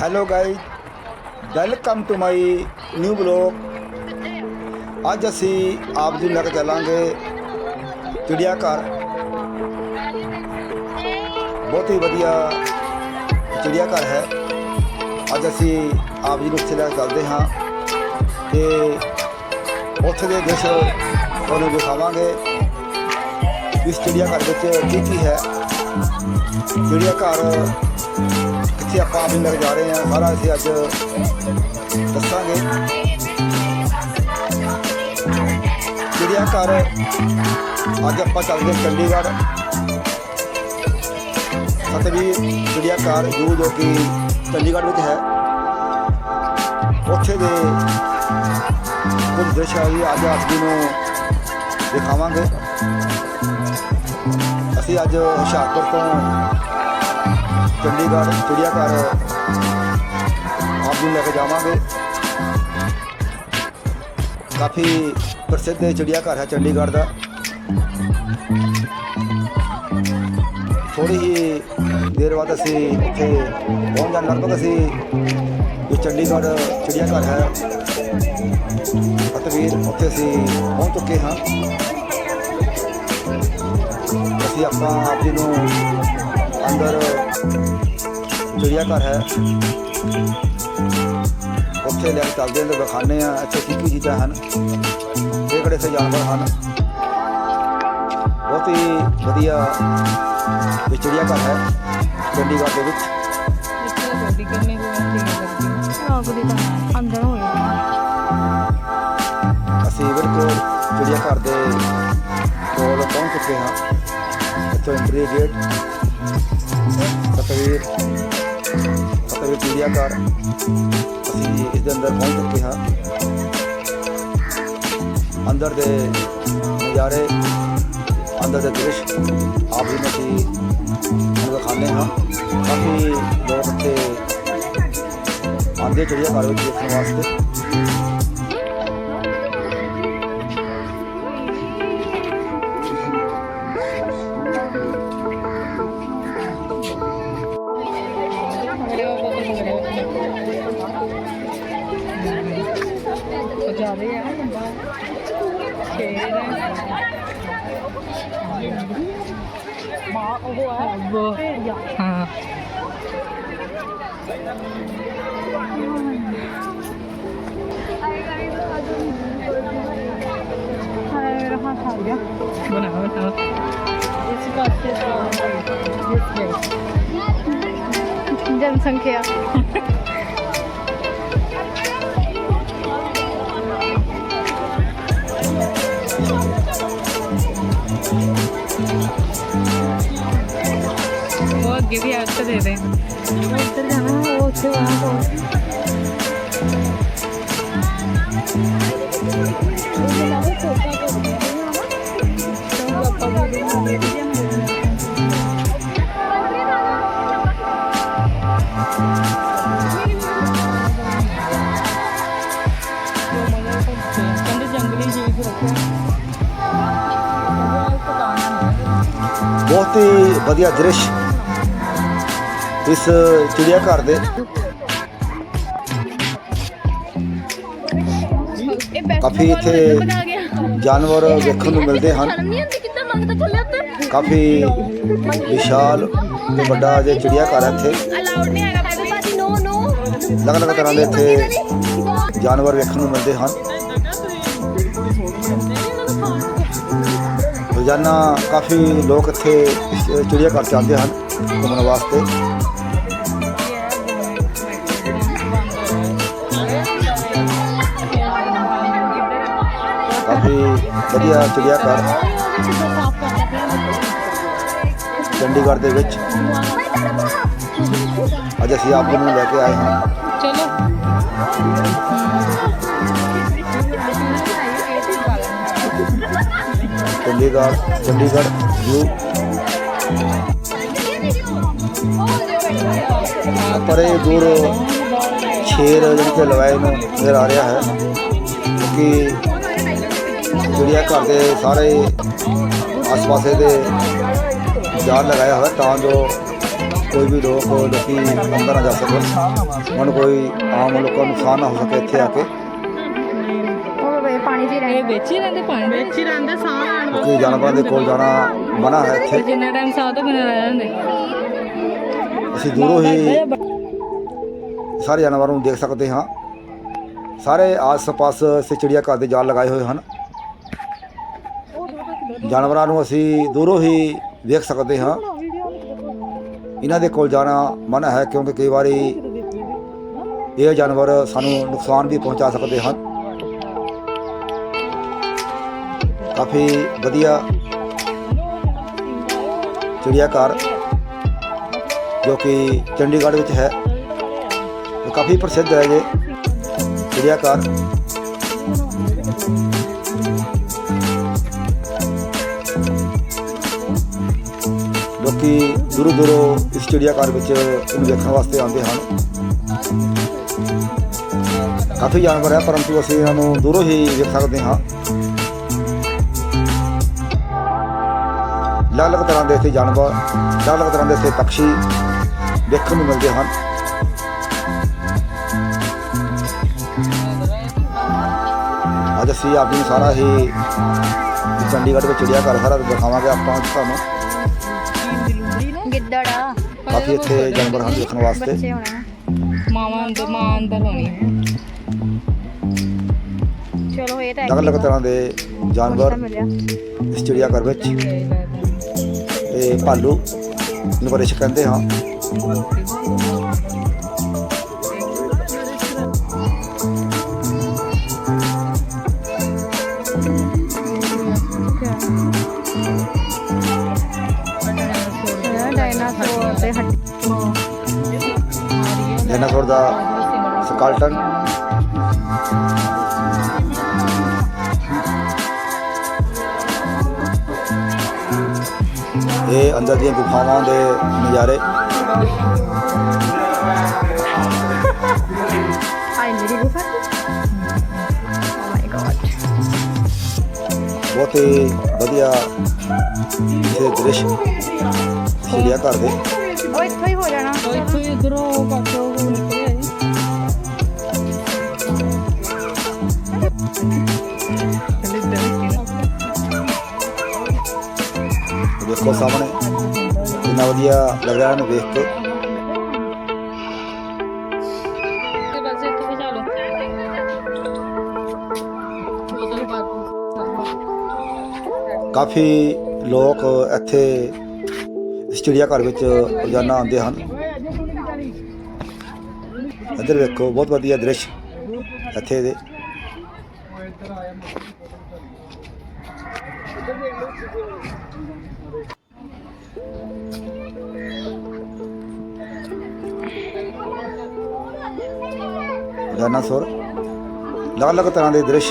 Hello guys welcome to my new blog ਅੱਜ ਅਸੀਂ ਆਪ ਜੀ ਨੂੰ ਲੈ ਕੇ ਚੱਲਾਂਗੇ ਚਿੜੀਆ ਘਰ ਬਹੁਤ ਹੀ ਵਧੀਆ ਚਿੜੀਆ ਘਰ ਹੈ। ਅੱਜ ਅਸੀਂ ਆਪ ਜੀ ਨੂੰ ਉੱਥੇ ਲੈ ਕੇ ਚੱਲਦੇ ਹਾਂ ਤੇ ਉੱਥੇ ਦੇ ਦ੍ਰਿਸ਼ ਤੁਹਾਨੂੰ ਦਿਖਾਵਾਂਗੇ। ਇਸ ਚਿੜੀਆ ਘਰ ਵਿੱਚ ਕੀ ਕੀ ਹੈ। ਚਿੜੀਆ ਘਰ ਕਿੱਥੇ ਆਪਾਂ ਆਪ ਜਾ ਰਹੇ ਹਾਂ। ਸਾਰਾ ਅਸੀਂ ਅੱਜ ਦੱਸਾਂਗੇ ਚਿੜੀਆ ਘਰ ਅੱਜ ਆਪਾਂ ਚੱਲਦੇ ਹਾਂ ਚੰਡੀਗੜ੍ਹ। ਸਤਵੀਰ ਚਿੜੀਆ ਘਰ ਜੋ ਜੋ ਕਿ ਚੰਡੀਗੜ੍ਹ ਵਿੱਚ ਹੈ, ਉੱਥੇ ਦੇ ਕੁਝ ਦ੍ਰਿਸ਼ ਅਸੀਂ ਅੱਜ ਆਪ ਜੀ ਨੂੰ ਦਿਖਾਵਾਂਗੇ। ਅਸੀਂ ਅੱਜ ਹੁਸ਼ਿਆਰਪੁਰ ਤੋਂ ਚੰਡੀਗੜ੍ਹ ਚਿੜੀਆ ਘਰ ਆਪ ਨੂੰ ਲੈ ਕੇ ਜਾਵਾਂਗੇ। ਕਾਫੀ ਪ੍ਰਸਿੱਧ ਚਿੜੀਆ ਘਰ ਹੈ ਚੰਡੀਗੜ੍ਹ ਦਾ। ਥੋੜੀ ਹੀ ਦੇਰ ਬਾਅਦ ਅਸੀਂ ਉੱਥੇ ਪਹੁੰਚ ਜਾਣ। ਲਗਭਗ ਅਸੀਂ ਇਹ ਚੰਡੀਗੜ੍ਹ ਚਿੜੀਆ ਘਰ ਹੈ, ਤਸਵੀਰ ਉੱਥੇ ਅਸੀਂ ਪਹੁੰਚ ਚੁੱਕੇ ਹਾਂ। ਅਸੀਂ ਆਪਾਂ ਆਪ ਜੀ ਨੂੰ ਅੰਦਰ ਚਿੜੀਆ ਘਰ ਹੈ। ਉੱਥੇ ਲੈ ਕੇ ਚੱਲਦੇ ਹਾਂ ਤੇ ਵਿਖਾਉਂਦੇ ਆ ਇੱਥੇ ਕੀ ਕੀ ਚੀਜ਼ਾਂ ਹਨ। ਇਹ ਕਿਹੜੇ ਸੇ ਜਾਨਵਰ ਹਨ? ਬਹੁਤ ਹੀ ਵਧੀਆ ਇਹ ਚਿੜੀਆ ਘਰ ਹੈ, ਚੰਡੀਗੜ੍ਹ ਦੇ ਵਿੱਚ। ਅੰਦਰ ਹੋਇਆ ਅਸੀਂ ਬਿਲਕੁਲ ਚਿੜੀਆ ਘਰ ਦੇ ਕੋਲ ਪਹੁੰਚ ਚੁੱਕੇ ਹਾਂ। ਇੱਥੋਂ ਐਂਟਰੀ ਗੇਟ ਤਸਵੀਰ ਤਸਵੀਰ ਚਿੜੀਆ ਘਰ। ਅਸੀਂ ਇਸ ਦੇ ਅੰਦਰ ਪਹੁੰਚ ਚੁੱਕੇ ਹਾਂ। ਅੰਦਰ ਦੇ ਨਜ਼ਾਰੇ, ਅੰਦਰ ਦੇ ਦ੍ਰਿਸ਼ ਆਪ ਵੀ ਨੂੰ ਅਸੀਂ ਤੁਹਾਨੂੰ ਦਿਖਾਉਂਦੇ ਹਾਂ। ਕਾਫੀ ਲੋਕ ਇੱਥੇ ਆਉਂਦੇ ਚਿੜੀਆ ਘਰ ਵਿੱਚ ਦੇਖਣ ਵਾਸਤੇ। 그래? 이거는 안 했잖아. 굉장히 상쾌해요. वो आगे भी आग दे दे वो उधर जाना है वो उधर वहाँ को Thank you. ਬਹੁਤ ਹੀ ਵਧੀਆ ਦ੍ਰਿਸ਼ ਇਸ ਚਿੜੀਆ ਘਰ ਦੇ ਕਾਫੀ ਇੱਥੇ ਜਾਨਵਰ ਵੇਖਣ ਨੂੰ ਮਿਲਦੇ ਹਨ ਕਾਫੀ ਵਿਸ਼ਾਲ ਤੇ ਵੱਡਾ ਜੇ ਚਿੜੀਆ ਘਰ ਹੈ ਇੱਥੇ। ਅਲਾਉਡ ਨਹੀਂ ਹੈਗਾ ਭਾਜੀ ਨੋ ਨੋ ਅਲੱਗ-ਅਲੱਗ ਤਰ੍ਹਾਂ ਦੇ ਇੱਥੇ ਜਾਨਵਰ ਵੇਖਣ ਨੂੰ ਮਿਲਦੇ ਹਨ। ਰੋਜ਼ਾਨਾ ਕਾਫੀ ਲੋਕ ਇੱਥੇ ਚਿੜੀਆ ਘਰ 'ਚ ਆਉਂਦੇ ਹਨ ਘੁੰਮਣ ਵਾਸਤੇ। ਕਾਫੀ ਵਧੀਆ ਚਿੜੀਆ ਘਰ ਚੰਡੀਗੜ੍ਹ ਦੇ ਵਿੱਚ। ਅੱਜ ਅਸੀਂ ਆਪ ਨੂੰ ਲੈ ਕੇ ਆਏ ਹਾਂ। ਚਲੋ। ਚੰਡੀਗੜ੍ਹ ਚੰਡੀਗੜ੍ਹ ਵਿਊ ਪਰੇ ਦੂਰ ਸ਼ੇਰ ਜਿਹੜੀ ਕਿ ਲਵਾਏ ਨੂੰ ਨਜ਼ਰ ਆ ਰਿਹਾ ਹੈ ਕਿਉਂਕਿ ਚਿੜੀਆ ਘਰ ਦੇ ਸਾਰੇ ਆਸ-ਪਾਸੇ ਦੇ ਜਾਲ ਲਗਾਇਆ ਹੋਇਆ ਤਾਂ ਜੋ ਕੋਈ ਵੀ ਲੋਕ ਲੋਕੀ ਅੰਦਰ ਨਾ ਜਾ ਸਕਣ। ਹੁਣ ਕੋਈ ਆਮ ਲੋਕਾਂ ਨੂੰ ਨੁਕਸਾਨ ਨਾ ਹੋ ਸਕੇ ਇੱਥੇ ਆ ਕੇ। ਉਹ ਵੇ ਪਾਣੀ ਜੀ ਇਹ ਰਹਿ ਵਿੱਚ ਹੀ ਰਹਿੰਦੇ ਪਾਣੀ ਵਿੱਚ ਹੀ ਰਹਿੰਦੇ ਸਾਹ ਲੈਣ ਕਿਉਂਕਿ ਜਾਨਵਰਾਂ ਦੇ ਕੋਲ ਜਾਣਾ ਮਨਾ ਹੈ ਇੱਥੇ। ਜਿੰਨਾ ਟਾਈਮ ਸਾਹ ਤੋਂ ਬਿਨਾਂ ਰਹਿ ਜਾਂਦੇ। ਅਸੀਂ ਦੂਰੋਂ ਹੀ ਸਾਰੇ ਜਾਨਵਰਾਂ ਨੂੰ ਦੇਖ ਸਕਦੇ ਹਾਂ। ਸਾਰੇ ਆਸ-ਪਾਸ ਸੇ ਚਿੜੀਆ ਘਰ ਦੇ ਜਾਲ ਲਗਾਏ ਹੋਏ ਹਨ। ਜਾਨਵਰਾਂ ਨੂੰ ਅਸੀਂ ਦੂਰੋਂ ਹੀ ਦੇਖ ਸਕਦੇ ਹਾਂ। ਇਹਨਾਂ ਦੇ ਕੋਲ ਜਾਣਾ ਮਨਾ ਹੈ ਕਿਉਂਕਿ ਕਈ ਵਾਰੀ ਇਹ ਜਾਨਵਰ ਸਾਨੂੰ ਨੁਕਸਾਨ ਵੀ ਪਹੁੰਚਾ ਸਕਦੇ ਹਨ। ਕਾਫੀ ਵਧੀਆ ਚਿੜੀਆ ਘਰ ਜੋ ਕਿ ਚੰਡੀਗੜ੍ਹ ਵਿੱਚ ਹੈ। ਕਾਫੀ ਪ੍ਰਸਿੱਧ ਹੈ ਇਹ ਚਿੜੀਆ ਘਰ ਲੋਕੀ ਦੂਰੋਂ ਦੂਰੋਂ ਇਸ ਚਿੜੀਆ ਘਰ ਵਿੱਚ ਇਹਨੂੰ ਵੇਖਣ ਵਾਸਤੇ ਆਉਂਦੇ ਹਨ। ਕਾਫੀ ਜਾਨਵਰ ਹੈ, ਪਰੰਤੂ ਅਸੀਂ ਇਹਨਾਂ ਨੂੰ ਦੂਰੋਂ ਹੀ ਵੇਖ ਸਕਦੇ ਹਾਂ। ਅਲੱਗ-ਅਲੱਗ ਤਰ੍ਹਾਂ ਦੇ ਇੱਥੇ ਜਾਨਵਰ ਅਲੱਗ-ਅਲੱਗ ਤਰ੍ਹਾਂ ਦੇ ਇੱਥੇ ਪੰਛੀ ਦੇਖਣ ਨੂੰ ਮਿਲਦੇ ਹਨ। ਅੱਜ ਅਸੀਂ ਆਪ ਨੂੰ ਸਾਰਾ ਹੀ ਚੰਡੀਗੜ੍ਹ ਵਿੱਚ ਚਿੜੀਆ ਘਰ ਸਾਰਾ ਦਿਖਾਵਾਂਗੇ ਆਪਾਂ ਤੁਹਾਨੂੰ। ਗਿੱਦੜ। ਆ ਕਾਫੀ ਇੱਥੇ ਜਾਨਵਰ ਹਨ ਦੇਖਣ ਵਾਸਤੇ। ਬੱਚੇ ਹੋਣੇ ਆ। ਮਾਵਾਂ ਅੰਦਰ ਮਾਂ ਅੰਦਰ ਹੋਣੀ ਚਲੋ ਇਹ ਤਾਂ ਅਲੱਗ-ਅਲੱਗ ਤਰ੍ਹਾਂ ਦੇ ਜਾਨਵਰ ਮਿਲਿਆ। ਇਸ ਚਿੜੀਆ ਘਰ ਵਿੱਚ। ਤੇ ਭਾਲੂ ਜਿਹਨੂੰ ਬਰੇਸ਼ ਕਹਿੰਦੇ ਹਾਂ। ਦਾ ਸਕਾਲਟਨ ਇਹ ਅੰਦਰ ਦੀਆਂ ਗੁਫਾਵਾਂ ਦੇ ਨਜ਼ਾਰੇ। ਆਈ ਮੇਰੀ ਗੁਫਾ ਓ ਮਾਈ ਗॉड ਬਹੁਤ ਹੀ ਵਧੀਆ ਇਹ ਦ੍ਰਿਸ਼। ਚਿੜੀਆ ਘਰ ਦੇ। ਉਹ ਇੱਥੋਂ ਹੀ ਹੋ ਜਾਣਾ। ਉਹ ਇੱਥੋਂ ਹੀ ਇਧਰੋਂ ਪਾਸੋਂ। ਦੇਖੋ ਸਾਹਮਣੇ, ਕਿੰਨਾ ਵਧੀਆ ਲੱਗ ਰਿਹਾ ਇਹਨੂੰ ਵੇਖ ਕੇ। ਤੇ ਬਸ ਇੱਥੇ ਖਿਚਾ ਲਓ ਬੋਤਲ ਪਾ ਕਾਫੀ ਲੋਕ ਇੱਥੇ ਇਸ ਚਿੜੀਆ ਘਰ ਵਿੱਚ ਰੋਜ਼ਾਨਾ ਆਉਂਦੇ ਹਨ। ਇੱਧਰ ਵੇਖੋ, ਬਹੁਤ ਵਧੀਆ ਦ੍ਰਿਸ਼ ਇੱਥੇ ਦੇ। ਡਾਇਨਾਸੌਰ ਅਲੱਗ-ਅਲੱਗ ਤਰ੍ਹਾਂ ਦੇ ਦ੍ਰਿਸ਼।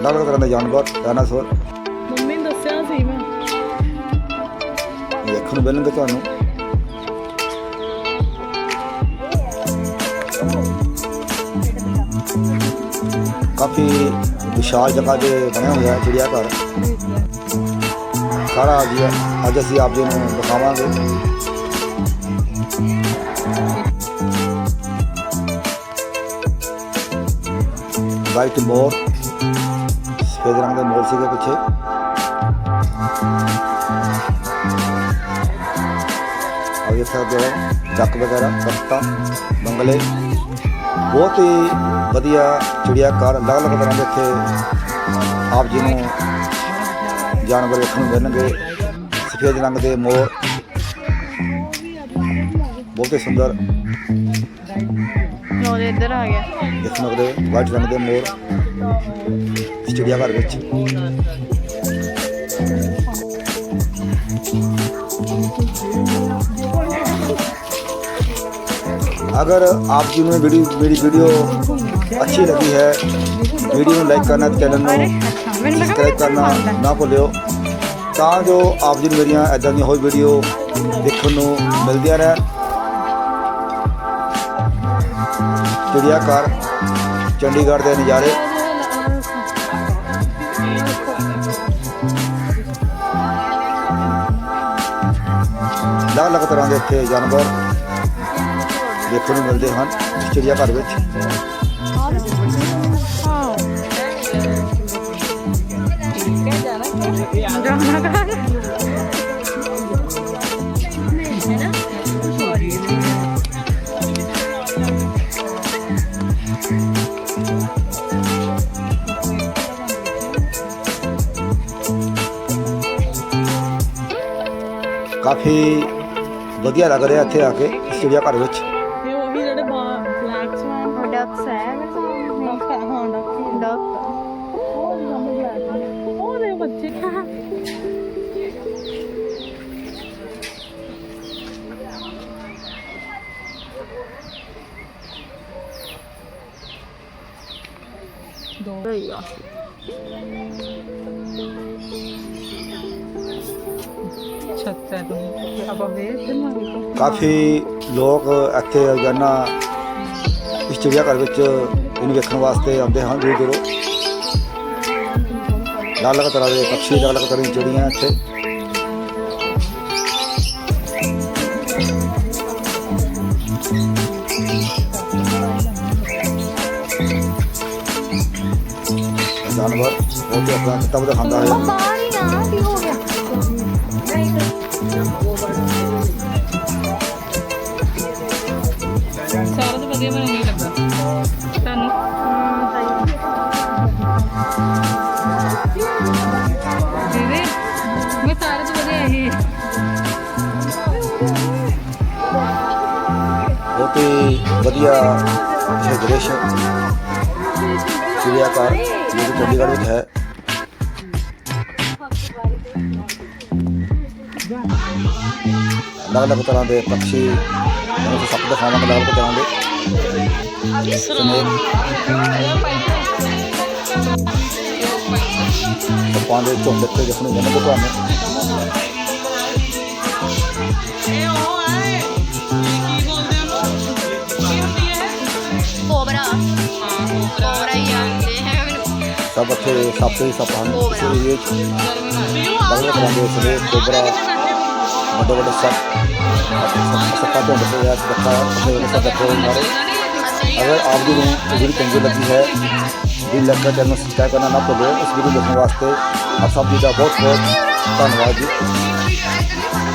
ਅਲੱਗ-ਅਲੱਗ ਤਰ੍ਹਾਂ ਦੇ ਜਾਨਵਰ ਡਾਇਨਾਸੌਰ ਮੰਮੀ ਨੇ ਦੱਸਿਆ ਸੀ ਮੈਂ। ਦੇਖਣ ਨੂੰ ਮਿਲਣਗੇ ਤੁਹਾਨੂੰ। ਕਾਫੀ ਵਿਸ਼ਾਲ ਜਗ੍ਹਾ ਤੇ ਬਣਿਆ ਹੋਇਆ ਚਿੜੀਆ ਘਰ ਸਾਰਾ ਅੱਜ ਅੱਜ ਅਸੀਂ ਆਪ ਜੀ ਨੂੰ ਦਿਖਾਵਾਂਗੇ। ਵਾਈਟ ਮੋਰ, ਸਫੇਦ ਰੰਗ ਦੇ ਮੋਰ ਸੀਗੇ ਪਿੱਛੇ। ਆ ਦੇਖ ਸਕਦੇ ਹੋ ਚੱਕ ਵਗੈਰਾ ਪੱਤਾ ਬੰਗਲੇ। ਬਹੁਤ ਹੀ ਵਧੀਆ ਚਿੜੀਆਘਰ, ਅਲੱਗ-ਅਲੱਗ ਤਰ੍ਹਾਂ ਦੇ ਇੱਥੇ ਆਪ ਜੀ ਨੂੰ ਜਾਨਵਰ ਵੇਖਣ ਨੂੰ ਮਿਲਣਗੇ। ਸਫੇਦ ਰੰਗ ਦੇ ਮੋਰ। ਬਹੁਤ ਹੀ ਸੁੰਦਰ। ਲੋ ਦੇ ਇੱਧਰ ਆ ਗਿਆ ਦੇਖ ਸਕਦੇ ਹੋ ਵਾਈਟ ਰੰਗ ਦੇ ਮੋਰ ਇਸ ਚਿੜੀਆ ਘਰ ਵਿੱਚ अगर आप जी में वीडियो मेरी वीडियो अच्छी लगी है वीडियो ਨੂੰ ਲਾਈਕ ਕਰਨਾ ਤੇ ਚੈਨਲ ਅਰੇ ਨੂੰ ਅੱਛਾ ਮੈਨੂੰ ਲੱਗਾ ਸਬਸਕ੍ਰਾਈਬ ਕਰਨਾ ਨਾ ਭੁੱਲਿਓ ਤਾਂ ਜੋ ਆਪ ਜੀ ਨੂੰ ਮੇਰੀਆਂ ਐਦਾਂ ਦੀਆਂ ਹੋਰ ਵੀਡੀਓ ਦੇਖਣ ਨੂੰ ਮਿਲਦੀਆਂ ਰਹਿਣ ਚਿੜੀਆ ਘਰ ਚੰਡੀਗੜ੍ਹ ਦੇ ਨਜ਼ਾਰੇ। ਅਲੱਗ-ਅਲੱਗ ਤਰ੍ਹਾਂ ਦੇ ਇੱਥੇ ਜਾਨਵਰ ਦੇਖਣ ਨੂੰ ਮਿਲਦੇ ਹਨ ਚਿੜੀਆ ਘਰ ਵਿੱਚ ਜਾਣਾ ਕਾਫੀ ਵਧੀਆ ਲੱਗ ਰਿਹਾ ਇੱਥੇ ਆ ਕੇ ਇਸ ਚਿੜੀਆ ਘਰ ਵਿੱਚ। ਇਹ ਉਹੀ ਜਿਹੜੇ ਬਲੈਕ ਸਵਾਨ ਡਕਸ ਹੈ ਹਾਂ ਡੱਕ। ਡਕ। ਉਹ ਦੇ ਬੱਚੇ। ਦੋ। ਰਹੀ ਆ। ਕਾਫੀ ਲੋਕ ਇੱਥੇ ਰੋਜ਼ਾਨਾ ਇਸ ਚਿੜੀਆ ਘਰ ਵਿੱਚ ਇਹਨੂੰ ਵੇਖਣ ਵਾਸਤੇ ਆਉਂਦੇ ਹਨ ਦੂਰ ਦੂਰੋਂ ਅਲੱਗ-ਅਲੱਗ ਤਰ੍ਹਾਂ ਦੇ ਪੰਛੀ ਅਲੱਗ-ਅਲੱਗ ਤਰ੍ਹਾਂ ਦੀਆਂ ਚਿੜੀਆਂ ਇੱਥੇ ਜਾਨਵਰ ਉਹ ਤੇ ਆਪਣਾ ਕਿਤਾਬ ਦਿਖਾਉਂਦਾ ਹੈ ਉਹ ਬਾਹਰ ਹੀ ਦੀਦੀ ਮੈਂ ਸਾਰਾ ਤੋਂ ਵਧੀਆ ਇਹ ਬਹੁਤ ਹੀ ਵਧੀਆ ਇਹ ਦ੍ਰਿਸ਼ ਚਿੜੀਆ ਘਰ ਜੋ ਕਿ ਚੰਡੀਗੜ੍ਹ ਵਿੱਚ ਹੈ। ਅਲੱਗ-ਅਲੱਗ ਤਰ੍ਹਾਂ ਦੇ ਪੰਛੀ ਤੁਹਾਨੂੰ ਅਸੀਂ ਸੱਪ ਦਿਖਾਵਾਂਗੇ ਅਲੱਗ-ਅਲੱਗ ਤਰ੍ਹਾਂ ਦੇ। ਸਨੇਕ ਸੱਪਾਂ ਦੇ ਝੁੰਡ ਇੱਥੇ ਦੇਖਣ ਨੂੰ ਮਿਲਣਗੇ ਤੁਹਾਨੂੰ ਕੋਬਰਾ ਕੋਬਰਾ ਹੀ ਆਂਦੇ ਹੈ ਮੈਨੂੰ ਸਭ ਇੱਥੇ ਸੱਪ ਹੀ ਸੱਪ ਹਨ ਇਸ ਏਰੀਏ 'ਚ ਅਲੱਗ-ਅਲੱਗ ਤਰ੍ਹਾਂ ਦੇ ਸਨੇਕ ਕੋਬਰਾ ਵੱਡੇ ਵੱਡੇ ਸੱਪ ਸੱਪ- अगर आप भी वीडियो चंगी लगी है दिल लगकर चैनल सब्सक्राइब करना ना भूलो इस वीडियो देखने वास्ते आप सब जी का बहुत बहुत धन्यवाद जी